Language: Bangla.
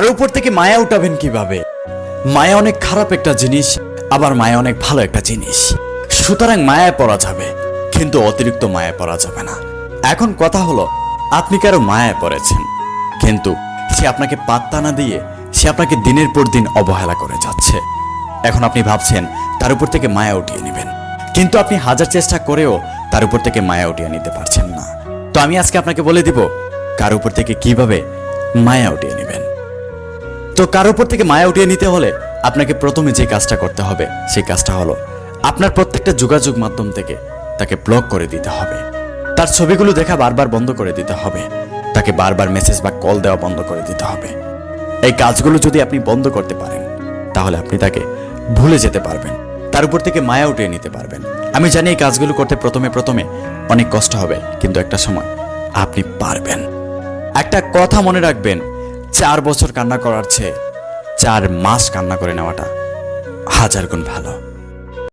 কারও উপর থেকে মায়া উঠাবেন কীভাবে? মায়া অনেক খারাপ একটা জিনিস, আবার মায়া অনেক ভালো একটা জিনিস। সুতরাং মায়ায় পড়া যাবে, কিন্তু অতিরিক্ত মায়ায় পড়া যাবে না। এখন কথা হলো, আপনি কারও মায়ায় পড়েছেন, কিন্তু সে আপনাকে পাত্তা না দিয়ে সে আপনাকে দিনের পর দিন অবহেলা করে যাচ্ছে। এখন আপনি ভাবছেন, তার উপর থেকে মায়া উঠিয়ে নেবেন। কিন্তু আপনি হাজার চেষ্টা করেও তার উপর থেকে মায়া উঠিয়ে নিতে পারছেন না। তো আমি আজকে আপনাকে বলে দিব, কার উপর থেকে কীভাবে মায়া উঠিয়ে নেবেন। তো কার উপর থেকে মায়া উঠিয়ে নিতে হলে আপনাকে প্রথমে যে কাজটা করতে হবে, সেই কাজটা হলো আপনার প্রত্যেকটা যোগাযোগ মাধ্যম থেকে তাকে ব্লক করে দিতে হবে। তার ছবিগুলো দেখা বারবার বন্ধ করে দিতে হবে। তাকে বারবার মেসেজ বা কল দেওয়া বন্ধ করে দিতে হবে। এই কাজগুলো যদি আপনি বন্ধ করতে পারেন, তাহলে আপনি তাকে ভুলে যেতে পারবেন। তার উপর থেকে মায়া উঠিয়ে নিতে পারবেন। আমি জানি এই কাজগুলো করতে প্রথমে প্রথমে অনেক কষ্ট হবে, কিন্তু একটা সময় আপনি পারবেন। একটা কথা মনে রাখবেন চার বছর কান্না করার চেয়ে চার মাস কান্না করে নেওয়াটা হাজার গুণ ভালো।